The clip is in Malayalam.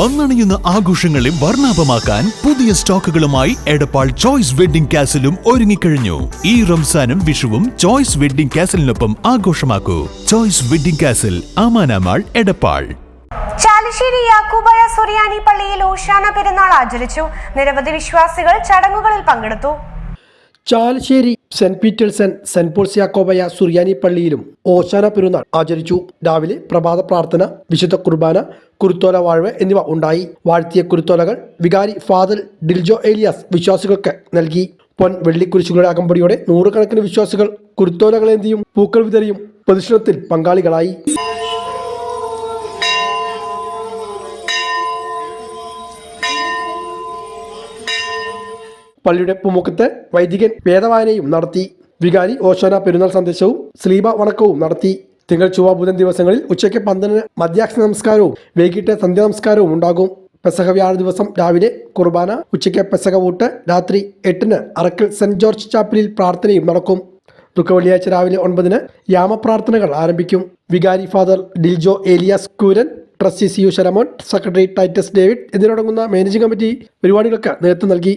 വന്നണിയുന്ന ആഘോഷങ്ങളെ വർണാഭമാക്കാൻ പുതിയ സ്റ്റോക്കുകളുമായി എടപ്പാൾ ചോയ്സ് വെഡിംഗ് കാസിലും ഒരുങ്ങിക്കഴിഞ്ഞു. ഈ റംസാനും വിഷുവും ചോയ്സ് വെഡിംഗ് കാസിലിനൊപ്പം ആഘോഷമാക്കൂ. ചോയ്സ് വെഡിംഗ് കാസിൽ ആമാനാമാൾ എടപ്പാൾ. ചാലിശ്ശേരി യാക്കൂബായ സുറിയാനി പള്ളിയിൽ ഓശാന പെരുന്നാൾ ആചരിച്ചു. നിരവധി വിശ്വാസികൾ ചടങ്ങുകളിൽ പങ്കെടുത്തു. Chalissery saint Peterson saint Paul's Yakobaya Suriyani പള്ളിയിലും ഓശാന പെരുന്നാൾ ആചരിച്ചു. രാവിലെ പ്രഭാത പ്രാർത്ഥന വിശുദ്ധ കുർബാന കുരുത്തോല വാഴ്വ് എന്നിവ ഉണ്ടായി. വാഴ്ത്തിയ കുരുത്തോലകൾ വികാരി ഫാദർ ഡിൽജോ ഏലിയാസ് വിശ്വാസികൾക്ക് നൽകി. പൊൻ വെള്ളിക്കുരിശുകളുടെ അകമ്പടിയോടെ നൂറുകണക്കിന് വിശ്വാസികൾ കുരുത്തോലകളേന്തിയും പൂക്കൾ വിതറിയും പ്രദർശനത്തിൽ പങ്കാളികളായി. പള്ളിയുടെ പൂമുഖത്ത് വൈദികൻ വേദവായനയും നടത്തി. വികാരി ഓശോന പെരുന്നാൾ സന്ദേശവും സ്ലീബ വണക്കവും നടത്തി. തിങ്കൾ ചൊവ്വ ബുധൻ ദിവസങ്ങളിൽ ഉച്ചയ്ക്ക് പന്ത്രണ്ടിന് മധ്യാഹ്ന നമസ്കാരവും വൈകിട്ട് സന്ധ്യാ നമസ്കാരവും ഉണ്ടാകും. പെസഹ വ്യാഴ ദിവസം രാവിലെ കുർബാന ഉച്ചയ്ക്ക് പെസഹ ഊട്ട് രാത്രി എട്ടിന് അറക്കൽ സെന്റ് ജോർജ് ചാപ്പലിൽ പ്രാർത്ഥനയും നടക്കും. ദുഃഖ വെള്ളിയാഴ്ച രാവിലെ ഒൻപതിന് യാമപ്രാർത്ഥനകൾ ആരംഭിക്കും. വികാരി father Diljo Elias Kooran trustee C U Saramon secretary Titus David എന്നിവരടങ്ങുന്ന മാനേജിംഗ് കമ്മിറ്റി പരിപാടികൾക്ക് നേതൃത്വം നൽകി.